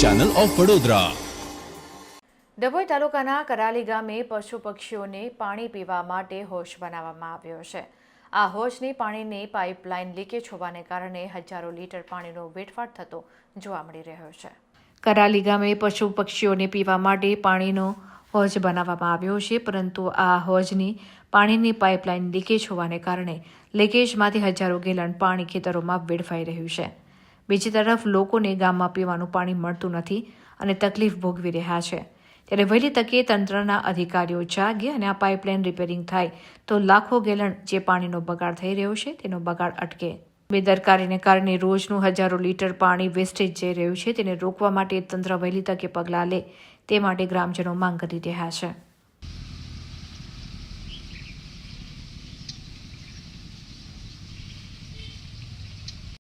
Channel of Vadodara Dabhoi તાલુકાના કરાલી ગામે પશુ પક્ષીઓને પાણી પીવા માટે હોશ બનાવવામાં આવ્યો છે. આ હોશની પાણીની પાઇપલાઇન લીકેજ હોવાને કારણે હજારો લીટર પાણીનો વેડફાટ થતો જોવા મળી રહ્યો છે. કરાલી ગામે પશુ પક્ષીઓને પીવા માટે પાણીનો હોજ બનાવવામાં આવ્યો છે, પરંતુ આ હોજની પાણીની પાઇપલાઇન લીકેજ હોવાને કારણે લીકેજમાંથી હજારો ગેલન પાણી ખેતરોમાં વેડફાઈ રહ્યું છે. બીજી તરફ લોકોને ગામમાં પીવાનું પાણી મળતું નથી અને તકલીફ ભોગવી રહ્યા છે. ત્યારે વહેલી તકે તંત્રના અધિકારીઓ જાગે અને આ પાઇપલાઇન રિપેરિંગ થાય તો લાખો ગેલણ જે પાણીનો બગાડ થઈ રહ્યો છે તેનો બગાડ અટકે. બેદરકારીને કારણે રોજનું હજારો લીટર પાણી વેસ્ટેજ જઈ રહ્યું છે તેને રોકવા માટે તંત્ર વહેલી તકે પગલાં લે તે માટે ગ્રામજનો માંગ કરી રહ્યા છે.